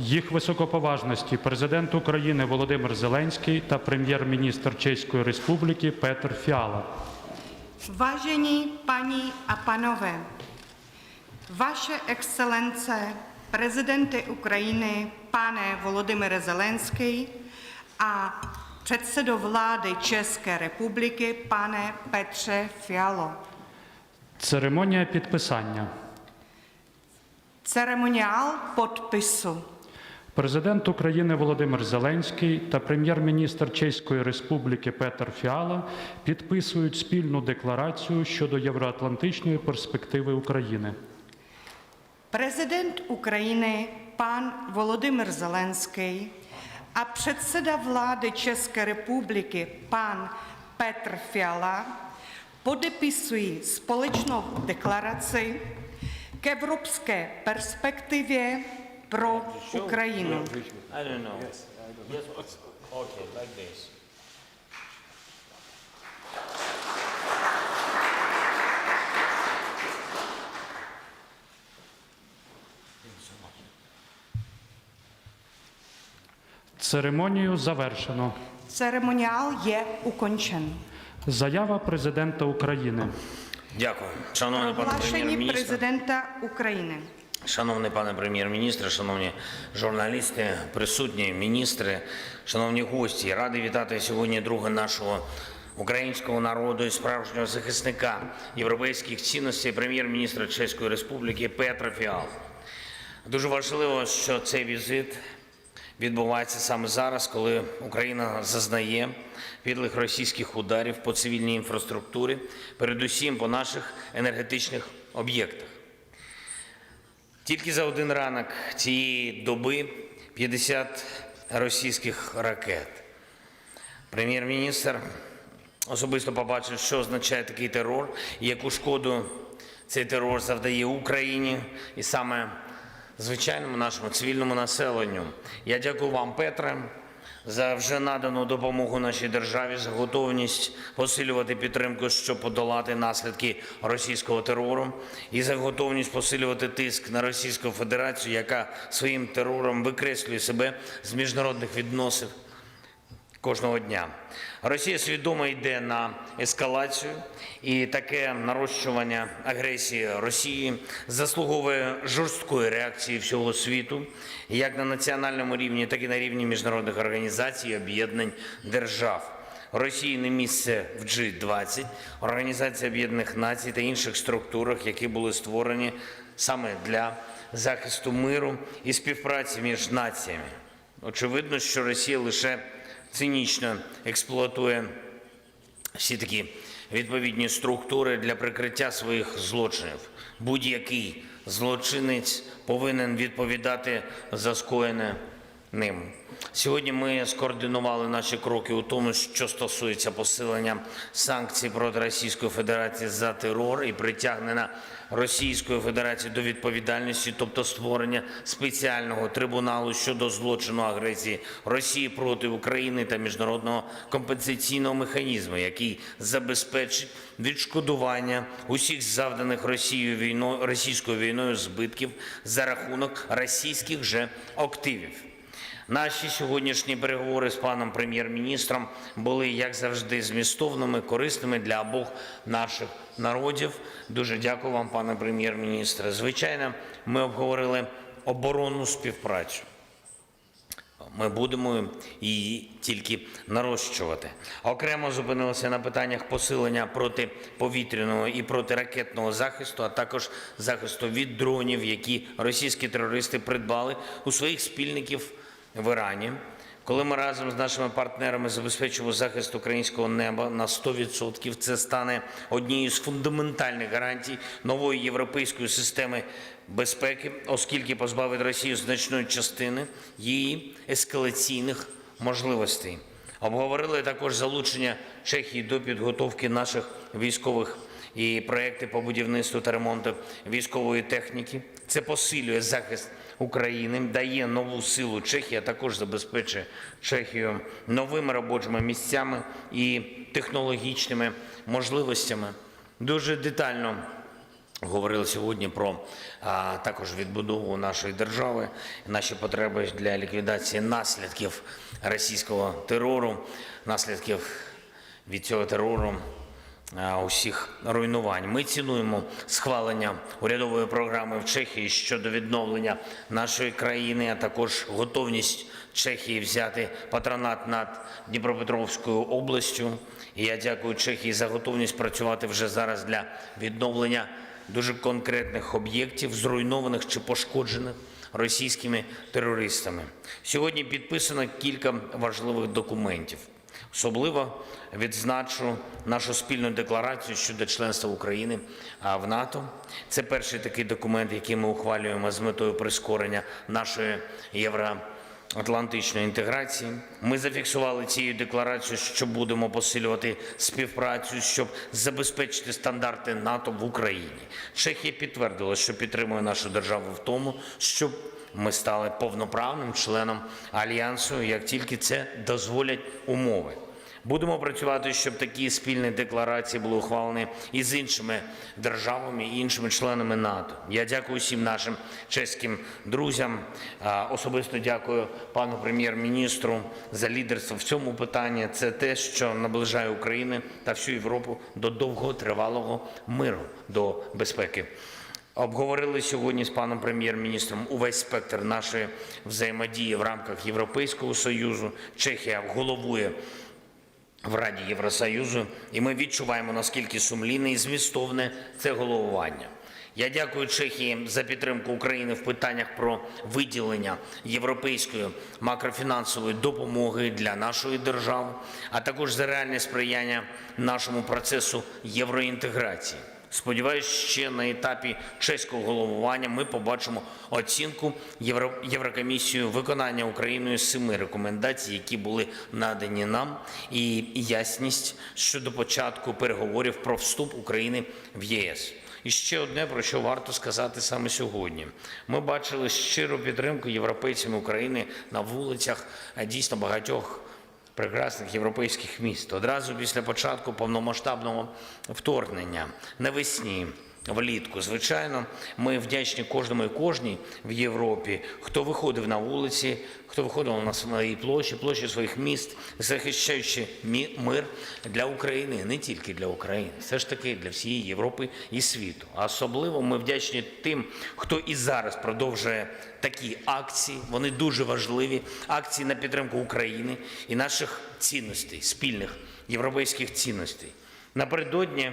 їх високоповажності президент України Володимир Зеленський та прем'єр-міністр Чеської Республіки Петр Фіала. Vážení paní a panové, vaše excelence, prezidente Ukrajiny, pane Volodymyre Zelenský a předsedo vlády České republiky, pane Petře Fialo. Церемонія підписання. Ceremoniál podpisu. Президент України Володимир Зеленський та прем'єр-міністр Чеської Республіки Петр Фіала підписують спільну декларацію щодо євроатлантичної перспективи України. Prezident Ukrajiny, pan Volodymyr Zelenský a předseda vlády České republiky, pan Petr Fiala, podepisují společnou deklaraci k evropské perspektivě pro Ukrajinu. I don't know. Yes, Okay, like this. Церемонію завершено. Ceremoniál je ukončen. Заява президента України. Дякую. Шановний пане прем'єр-міністр, prezidenta Ukrajiny. Шановний пане прем'єр-міністр, шановні журналісти, присутні міністри, шановні гості, радий вітати сьогодні друга нашого українського народу і справжнього захисника європейських цінностей, прем'єр-міністра Чеської Республіки Петра Фіал. Дуже важливо, що цей візит відбувається саме зараз, коли Україна зазнає підлих російських ударів по цивільній інфраструктурі, передусім по наших енергетичних об'єктах. Тільки за один ранок цієї доби 50 російських ракет. Прем'єр-міністр особисто побачив, що означає такий терор, яку шкоду цей терор завдає Україні і саме звичайному нашому цивільному населенню. Я дякую вам, Петре, за вже надану допомогу нашій державі, за готовність посилювати підтримку, щоб подолати наслідки російського терору, і за готовність посилювати тиск на Російську Федерацію, яка своїм терором викреслює себе з міжнародних відносин кожного дня. Росія свідомо йде на ескалацію, і таке нарощування агресії Росії заслуговує жорсткої реакції всього світу, як на національному рівні, так і на рівні міжнародних організацій об'єднань держав. Росії не місце в G20, Організації Об'єднаних Націй та інших структурах, які були створені саме для захисту миру і співпраці між націями. Очевидно, що Росія лише цинічно експлуатує всі такі відповідні структури для прикриття своїх злочинів. Будь-який злочинець повинен відповідати за скоєне ним. Сьогодні ми скоординували наші кроки у тому, що стосується посилення санкцій проти Російської Федерації за терор і притягнення Російської Федерації до відповідальності, тобто створення спеціального трибуналу щодо злочину агресії Росії проти України та міжнародного компенсаційного механізму, який забезпечить відшкодування усіх завданих Росією війною російською війною збитків за рахунок російських же активів. Наші сьогоднішні переговори з паном прем'єр-міністром були, як завжди, змістовними, корисними для обох наших народів. Дуже дякую вам, пане прем'єр-міністре. Звичайно, ми обговорили оборонну співпрацю. Ми будемо її тільки нарощувати. Окремо зупинилися на питаннях посилення протиповітряного і протиракетного захисту, а також захисту від дронів, які російські терористи придбали у своїх спільників в Ірані. Коли ми разом з нашими партнерами забезпечимо захист українського неба на 100%, це стане однією з фундаментальних гарантій нової європейської системи безпеки, оскільки позбавить Росію значної частини її ескалаційних можливостей. Обговорили також залучення Чехії до підготовки наших військових і проекти по будівництву та ремонту військової техніки. Це посилює захист України, дає нову силу Чехії, а також забезпечує Чехію новими робочими місцями і технологічними можливостями. Дуже детально Говорили сьогодні про а, також відбудову нашої держави, наші потреби для ліквідації наслідків російського терору, наслідків від цього терору усіх руйнувань. Ми цінуємо схвалення урядової програми в Чехії щодо відновлення нашої країни, а також готовність Чехії взяти патронат над Дніпропетровською областю. І я дякую Чехії за готовність працювати вже зараз для відновлення дуже конкретних об'єктів, зруйнованих чи пошкоджених російськими терористами. Сьогодні підписано кілька важливих документів. Особливо відзначу нашу спільну декларацію щодо членства України в НАТО. Це перший такий документ, який ми ухвалюємо з метою прискорення нашої євроатлантичної інтеграції. Ми зафіксували цією декларацією, що будемо посилювати співпрацю, щоб забезпечити стандарти НАТО в Україні. Чехія підтвердила, що підтримує нашу державу в тому, щоб ми стали повноправним членом альянсу, як тільки це дозволять умови. Будемо працювати, щоб такі спільні декларації були ухвалені і з іншими державами, і іншими членами НАТО. Я дякую всім нашим чеським друзям. Особисто дякую пану прем'єр-міністру за лідерство в цьому питанні. Це те, що наближає Україну та всю Європу до довготривалого миру, до безпеки. Обговорили сьогодні з паном прем'єр-міністром увесь спектр нашої взаємодії в рамках Європейського союзу. Чехія головує в Раді Євросоюзу, і ми відчуваємо, наскільки сумлінне і змістовне це головування. Я дякую Чехії за підтримку України в питаннях про виділення європейської макрофінансової допомоги для нашої держави, а також за реальне сприяння нашому процесу євроінтеграції. Сподіваюсь, ще на етапі чеського головування ми побачимо оцінку Євро... Єврокомісією виконання Україною семи рекомендацій, які були надані нам, і ясність щодо початку переговорів про вступ України в ЄС. І ще одне, про що варто сказати саме сьогодні. Ми бачили щиру підтримку європейцям України на вулицях дійсно багатьох прекрасних європейських міст. Одразу після початку повномасштабного вторгнення навесні. Влітку, звичайно, ми вдячні кожному і кожній в Європі, хто виходив на вулиці, хто виходив на свої площі, площі своїх міст, захищаючи мир для України, не тільки для України, все ж таки для всієї Європи і світу. Особливо ми вдячні тим, хто і зараз продовжує такі акції. Вони дуже важливі. Акції на підтримку України і наших цінностей, спільних європейських цінностей. Напередодні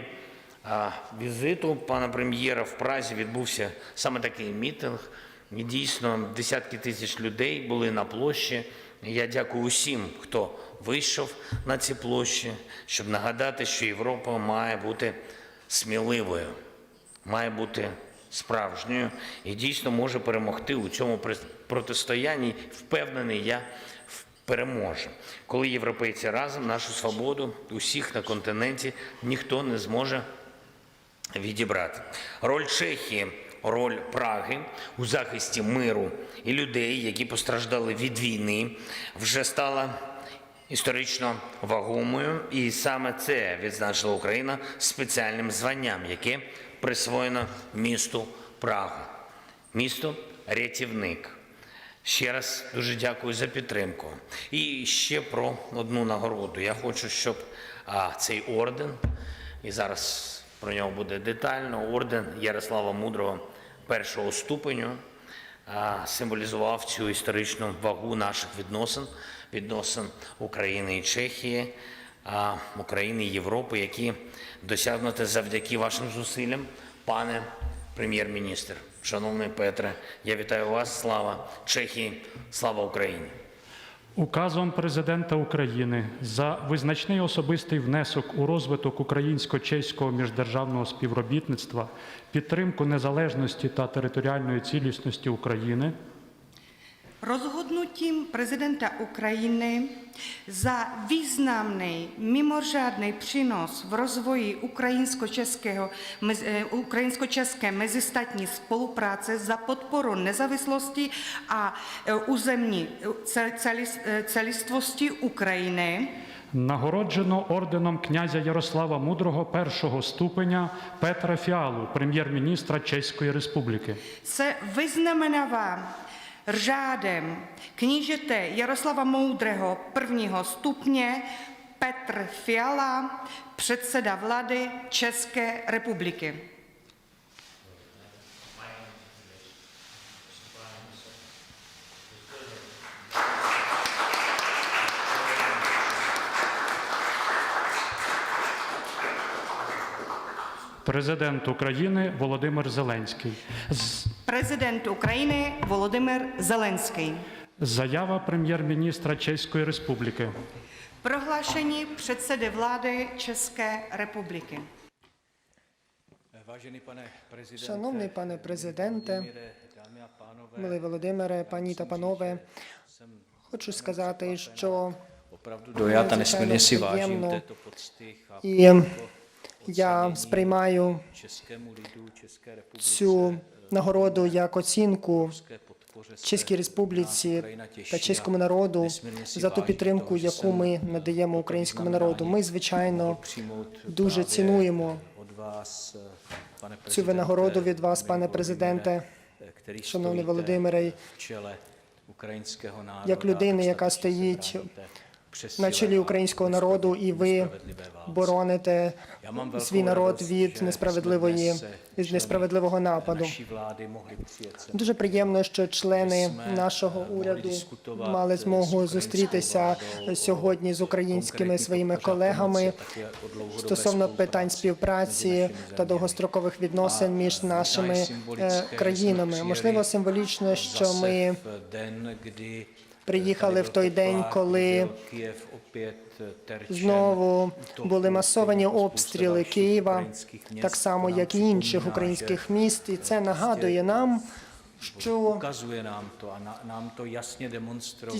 візиту пана прем'єра в Празі відбувся саме такий мітинг. Дійсно десятки тисяч людей були на площі. Я дякую усім, хто вийшов на ці площі, щоб нагадати, що Європа має бути сміливою, має бути справжньою і дійсно може перемогти у цьому протистоянні. Впевнений, я переможе. Коли європейці разом нашу свободу усіх на континенті ніхто не зможе відібрати. Роль Чехії, роль Праги у захисті миру і людей, які постраждали від війни, вже стала історично вагомою. І саме це відзначила Україна спеціальним званням, яке присвоєно місту Прагу. Місто рятівник. Ще раз дуже дякую за підтримку. І ще про одну нагороду. Я хочу, щоб а, цей орден, і зараз про нього буде детально, орден Ярослава Мудрого першого ступеню символізував цю історичну вагу наших відносин, відносин України і Чехії, України і Європи, які досягнуті завдяки вашим зусиллям, пане прем'єр-міністр. Шановний Петре, я вітаю вас. Слава Чехії, слава Україні. Указом президента України за визначний особистий внесок у розвиток українсько-чеського міждержавного співробітництва, підтримку незалежності та територіальної цілісності України. Rozhodnutím prezidenta Ukrajiny za významný mimořádný přínos v rozvoji ukrajinsko-českého, eh, ukrajinsko-české mezistátní spolupráce za podporu nezávislosti a eh, územní eh, cel- celis- eh, celistvosti Ukrajiny Нагороджено орденом князя Ярослава Мудрого першого ступеня Петра Фіалу, прем'єр-міністра Чеської Республіки. se vyznamenává řádem knížete Jaroslava Moudrého prvního stupně Petr Fiala, předseda vlády České republiky. Президент України Володимир Зеленський. З- Prezident Ukrajiny Volodymyr Zelenský. Заява прем'єр-міністра Чеської Республіки. Prohlášení předsedy vlády České republiky. Vážený pane prezidente, Шановний пане президенте, милий Володимире, пані та панове, хочу сказати, що. Chápu і я сприймаю цю нагороду як оцінку Чеській Республіці та чеському народу за ту підтримку, яку ми надаємо українському народу. Ми, звичайно, дуже цінуємо цю винагороду від вас, пане президенте, шановний Володимире, як людина, яка стоїть на чолі українського народу, і ви бороните свій народ від несправедливої від несправедливого нападу. Дуже приємно, що члени нашого уряду мали змогу зустрітися сьогодні з українськими своїми колегами стосовно питань співпраці та довгострокових відносин між нашими е, країнами. Можливо, символічно, що ми приїхали в той день, коли знову були масовані обстріли Києва, так само як і інших українських міст, і це нагадує нам, що nám to a na, nám to jasně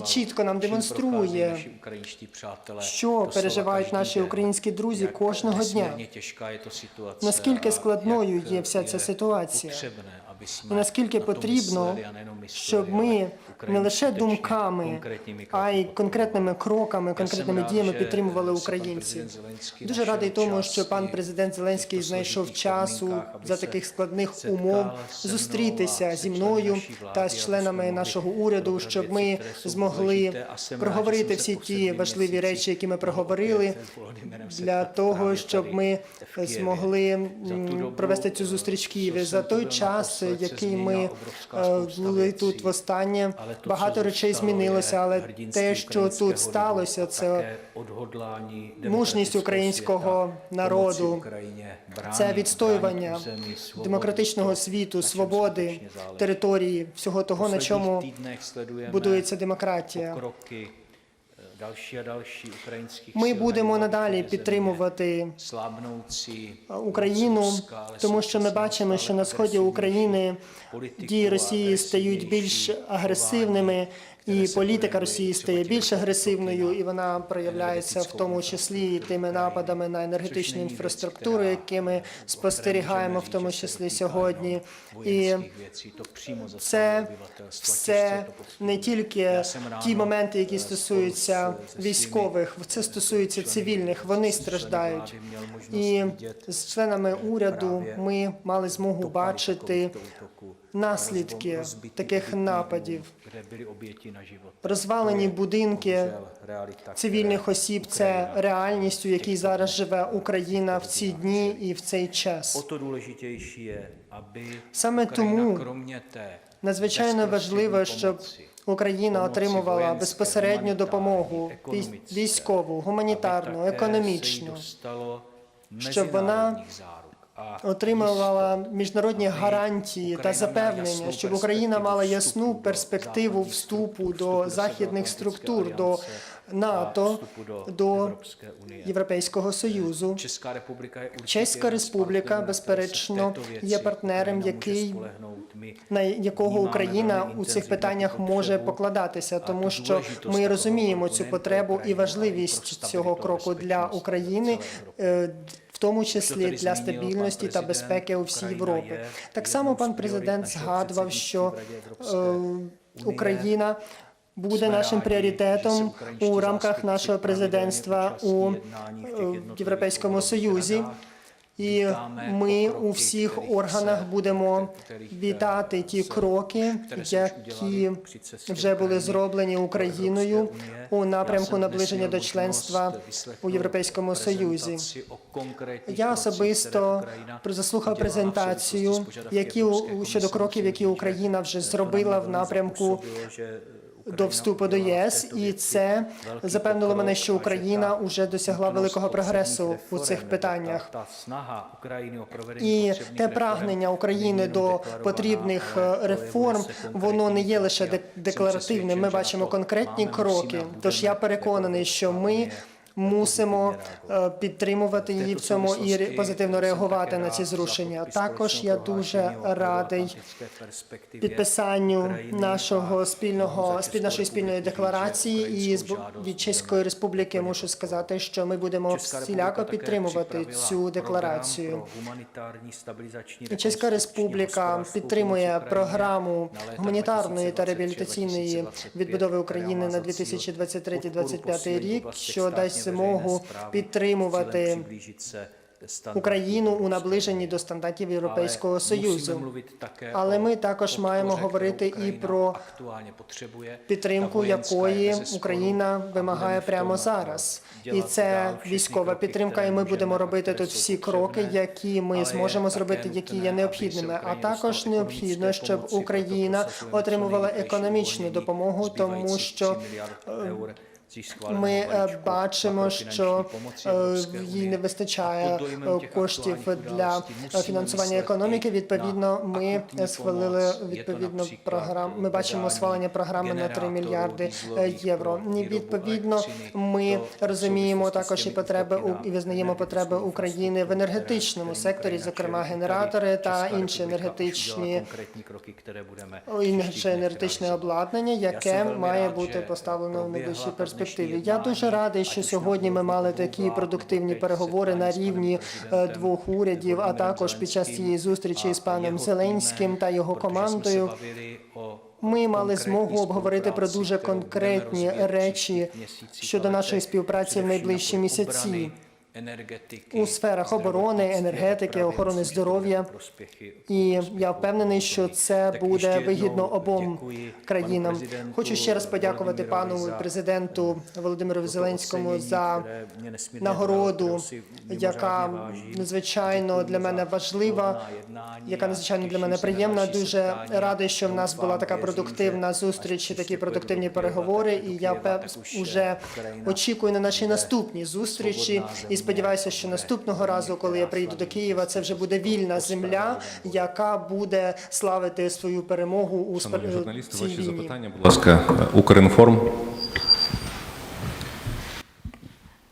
чітко нам демонструє, що переживають наші українські друзі кожного дня. Наскільки складною є вся ця ситуація, наскільки потрібно, щоб ми не лише думками, а й конкретними кроками, конкретними діями підтримували українців. Дуже радий тому, що пан президент Зеленський знайшов часу за таких складних умов зустрітися зі мною та з членами нашого уряду, щоб ми змогли проговорити всі ті важливі речі, які ми проговорили для того, щоб ми змогли провести цю зустріч в Києві. За той час, який ми е, були тут востаннє, багато речей змінилося, але те, що тут сталося, це мужність українського народу, це відстоювання демократичного світу, свободи, території, всього того, на чому будується демократія. Ми будемо надалі підтримувати Україну, тому що ми бачимо, що на сході України дії Росії стають більш агресивними, і політика Росії стає більш агресивною, і вона проявляється в тому числі і тими нападами на енергетичну інфраструктуру, які ми спостерігаємо, в тому числі сьогодні. І це все не тільки ті моменти, які стосуються військових, це стосується цивільних, вони страждають. І з членами уряду ми мали змогу бачити наслідки таких нападів. Розвалені будинки цивільних осіб це реальність, у якій зараз живе Україна в ці дні і в цей час. Саме тому Надзвичайно важливо, щоб Україна отримувала безпосередню допомогу військову, гуманітарну, економічну, щоб вона отримувала міжнародні гарантії та запевнення, щоб Україна мала ясну перспективу вступу до західних структур, до НАТО, до Європейського Союзу. Republika je Чеська Республіка, безперечно, є партнером, який на якого Україна у цих питаннях може покладатися, тому що ми розуміємо цю потребу і важливість цього кроку для України, е, в тому числі для стабільності та безпеки у всій Європі. Так само пан президент згадував, що е. Україна буде нашим пріоритетом у рамках нашого президентства у е, Європейському Союзі. І ми у всіх органах будемо вітати ті кроки, які вже були зроблені Україною у напрямку наближення до членства у Європейському Союзі. Я особисто заслухав презентацію, які щодо кроків, які Україна вже зробила в напрямку до вступу до ЄС, і це запевнило мене, що Україна вже досягла великого прогресу у цих питаннях. І те прагнення України до потрібних е, реформ, воно не є лише дек- декларативним. Ми бачимо конкретні кроки. Тож я переконаний, що ми мусимо е, підтримувати її в цьому і позитивно реагувати на ці зрушення. Також я дуже радий підписанню нашого спільного спіль- нашої спільної декларації і з від Чеської Республіки мушу сказати, що ми будемо всіляко підтримувати цю декларацію. Чеська Республіка підтримує програму гуманітарної та реабілітаційної відбудови України на 2023-2025 рік, що дасть змогу підтримувати Україну у наближенні до стандартів Європейського союзу. Але ми також маємо говорити і про підтримку, якої Україна вимагає прямо зараз. І це військова підтримка. І ми будемо робити тут всі кроки, які ми зможемо зробити, які є необхідними. А також необхідно, щоб Україна отримувала економічну допомогу, тому що ми бачимо, що їй не вистачає коштів для фінансування економіки. Відповідно, ми схвалили відповідну програму. Ми бачимо схвалення програми на 3 мільярди євро. Відповідно, ми розуміємо також і потреби у- і визнаємо потреби України в енергетичному секторі, зокрема генератори та інші енергетичні інше енергетичне обладнання, яке має бути поставлено в найближчій перспективі. Я дуже радий, що сьогодні ми мали такі продуктивні переговори на рівні е, двох урядів, а також під час цієї зустрічі з паном Зеленським та його командою. Ми мали змогу обговорити про дуже конкретні речі щодо нашої співпраці в найближчі місяці у сферах оборони, енергетики, охорони здоров'я. І я впевнений, що це буде вигідно обом країнам. Хочу ще раз подякувати пану президенту Володимиру Зеленському за нагороду, яка надзвичайно для мене важлива, яка надзвичайно для мене приємна. Дуже радий, що в нас була така продуктивна зустріч, і такі продуктивні переговори. І я уже очікую на наші наступні зустрічі. І сподіваюся, що наступного разу, коли я приїду до Києва, це вже буде вільна земля, яка буде славити свою перемогу у спер- журналісти, ваші війні. запитання, будь ласка, Укрінформ.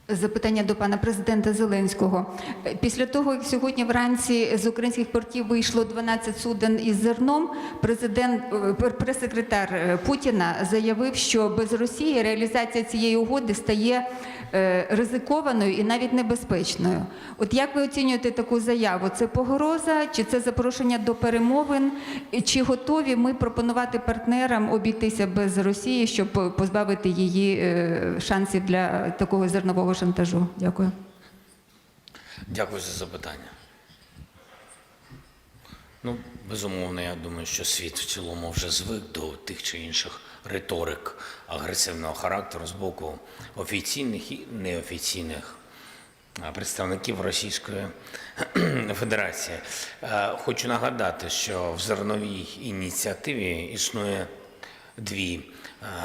Запитання до пана президента Зеленського. Після того, як сьогодні вранці з українських портів вийшло 12 суден із зерном, президент е, прес-секретар е, Путіна заявив, що без Росії реалізація цієї угоди стає е, ризикованою і навіть небезпечною. От як ви оцінюєте таку заяву? Це погроза, чи це запрошення до перемовин? Чи готові ми пропонувати партнерам обійтися без Росії, щоб позбавити її шансів для такого зернового шантажу? Дякую. Дякую за запитання. Ну, безумовно, я думаю, що світ в цілому вже звик до тих чи інших риторик агресивного характеру з боку офіційних і неофіційних представників Російської Федерації. Хочу нагадати, що в зерновій ініціативі існує дві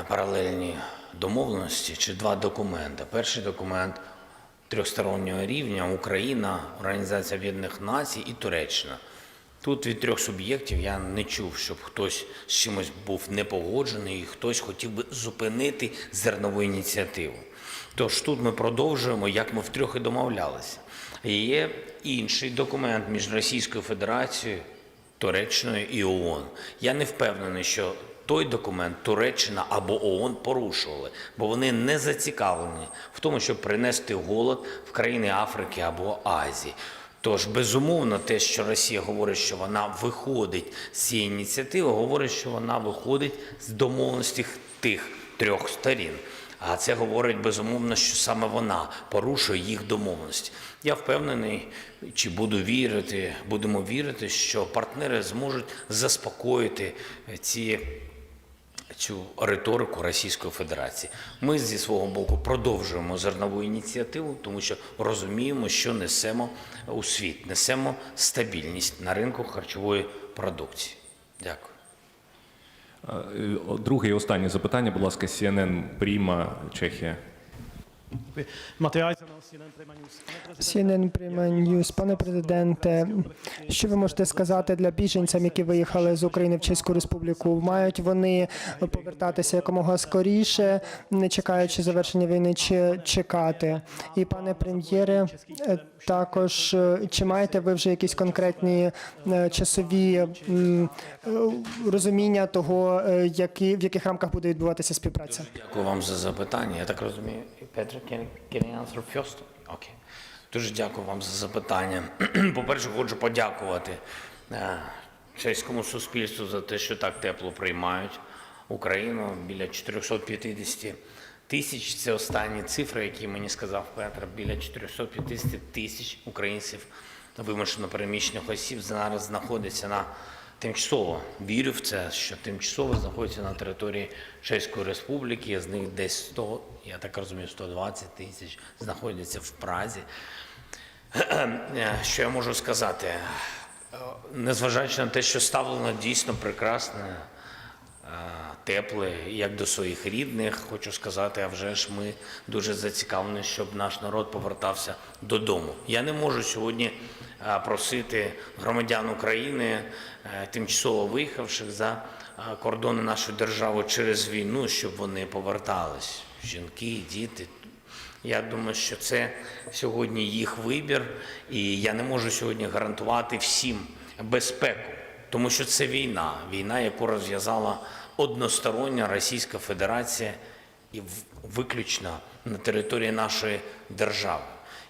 паралельні домовленості чи два документи. Перший документ трьохстороннього рівня Україна, Організація Об'єднаних Націй і Туреччина. Тут від трьох суб'єктів я не чув, щоб хтось з чимось був непогоджений і хтось хотів би зупинити зернову ініціативу. Тож тут ми продовжуємо, як ми втрьох і домовлялися. Є інший документ між Російською Федерацією, Туреччиною і ООН. Я не впевнений, що той документ Туреччина або ООН порушували, бо вони не зацікавлені в тому, щоб принести голод в країни Африки або Азії. Тож, безумовно, те, що Росія говорить, що вона виходить з цієї ініціативи, говорить, що вона виходить з домовленостей тих трьох сторін. А це говорить безумовно, що саме вона порушує їх домовленості. Я впевнений, чи буду вірити, будемо вірити, що партнери зможуть заспокоїти ці цю риторику Російської Федерації. Ми зі свого боку продовжуємо зернову ініціативу, тому що розуміємо, що несемо у світ, несемо стабільність на ринку харчової продукції. Дякую. Е, Друге і останнє запитання, будь ласка, CNN Пріма, Чехія. CNN Prima News. Пане президенте, що ви можете сказати для біженцям, які виїхали з України в Чеську Республіку? Мають вони повертатися якомога скоріше, не чекаючи завершення війни, чи чекати? І пане прем'єре, також чи маєте ви вже якісь конкретні е, часові розуміння того, е, які в яких рамках буде відбуватися співпраця? Дякую вам за запитання. Я так розумію, Петро, can, can I answer first? Окей. Дуже дякую вам за запитання. По-перше, хочу подякувати чеському суспільству за те, що так тепло приймають Україну. Біля 450 тисяч. Це останні цифри, які мені сказав Петр. Біля 450 тисяч українців вимушено переміщених осіб зараз знаходяться на тимчасово вірю в це, що тимчасово знаходяться на території Чеської Республіки. З них десь 100, я так розумію, 120 тисяч знаходяться в Празі. Що я можу сказати? Незважаючи на те, що ставлено дійсно прекрасне, е, тепле, як до своїх рідних, хочу сказати, а вже ж ми дуже зацікавлені, щоб наш народ повертався додому. Я не можу сьогодні просити громадян України, е, тимчасово виїхавших за е, кордони нашої держави через війну, щоб вони повертались. Жінки, діти, я думаю, що це сьогодні їх вибір, і я не можу сьогодні гарантувати всім безпеку, тому що це війна, війна, яку розв'язала одностороння Російська Федерація і виключно на території нашої держави.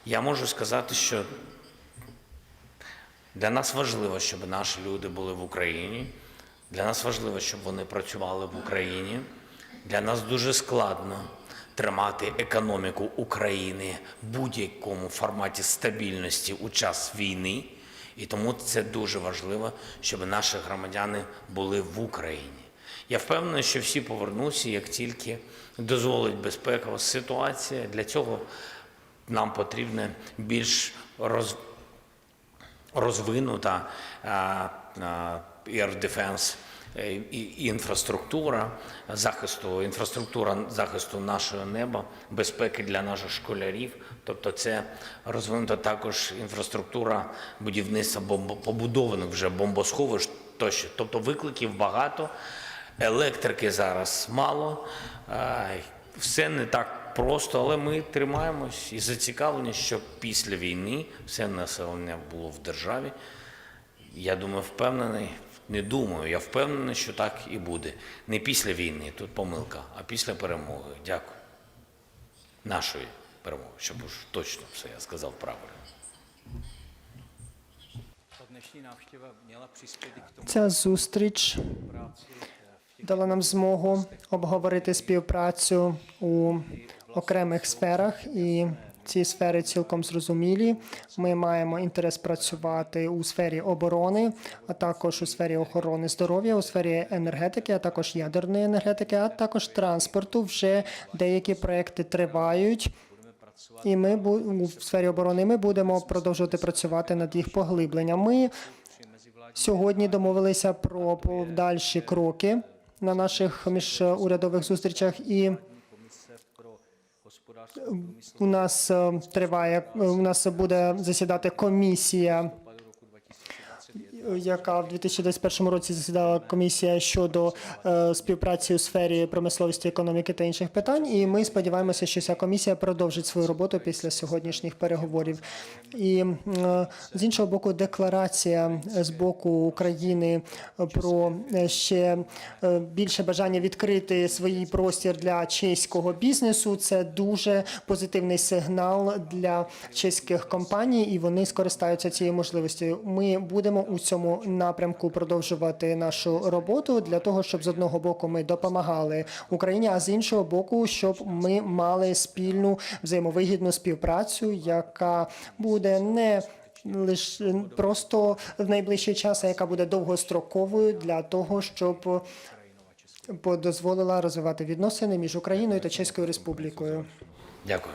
Я можу сказати, що для нас важливо, щоб наші люди були в Україні. Для нас важливо, щоб вони працювали в Україні. Для нас дуже складно тримати економіку України в будь-якому форматі стабільності у час війни. І тому це дуже важливо, щоб наші громадяни були в Україні. Я впевнений, що всі повернуться, як тільки дозволить безпекова ситуація. Для цього нам потрібна більш роз, розвинута air defense е, і- інфраструктура захисту, інфраструктура захисту нашого неба, безпеки для наших школярів. Тобто, це розвинута також інфраструктура будівництва побудованих вже бомбосховищ тощо. Тобто викликів багато, електрики зараз мало, все не так просто, але ми тримаємось і зацікавлені, щоб після війни все населення було в державі. Я думаю, впевнений, не думаю, я впевнений, що так і буде. Не після війни, тут помилка, а після перемоги. Дякую. Нашої перемоги, щоб уж точно все я сказав правильно. Ця зустріч дала нам змогу обговорити співпрацю у окремих сферах, і ці сфери цілком зрозумілі. Ми маємо інтерес працювати у сфері оборони, а також у сфері охорони здоров'я, у сфері енергетики, а також ядерної енергетики, а також транспорту. Вже деякі проекти тривають. І ми в сфері оборони ми будемо продовжувати працювати над їх поглибленням. Ми сьогодні домовилися про подальші кроки на наших міжурядових зустрічах, і у нас е, триває у нас буде засідати комісія. Яка в 2021 році засідала комісія щодо е, співпраці у сфері промисловості, економіки та інших питань, і ми сподіваємося, що ця комісія продовжить свою роботу після сьогоднішніх переговорів. І е, з іншого боку, декларація з боку України про е, ще е, більше бажання відкрити свій простір для чеського бізнесу. Це дуже позитивний сигнал для чеських компаній, і вони скористаються цією можливістю. Ми будемо у цьому напрямку продовжувати нашу роботу для того, щоб з одного боку ми допомагали Україні, а з іншого боку, щоб ми мали спільну взаємовигідну співпрацю, яка буде не лише просто в найближчий час, а яка буде довгостроковою для того, щоб дозволила розвивати відносини між Україною та Чеською Республікою. Дякую.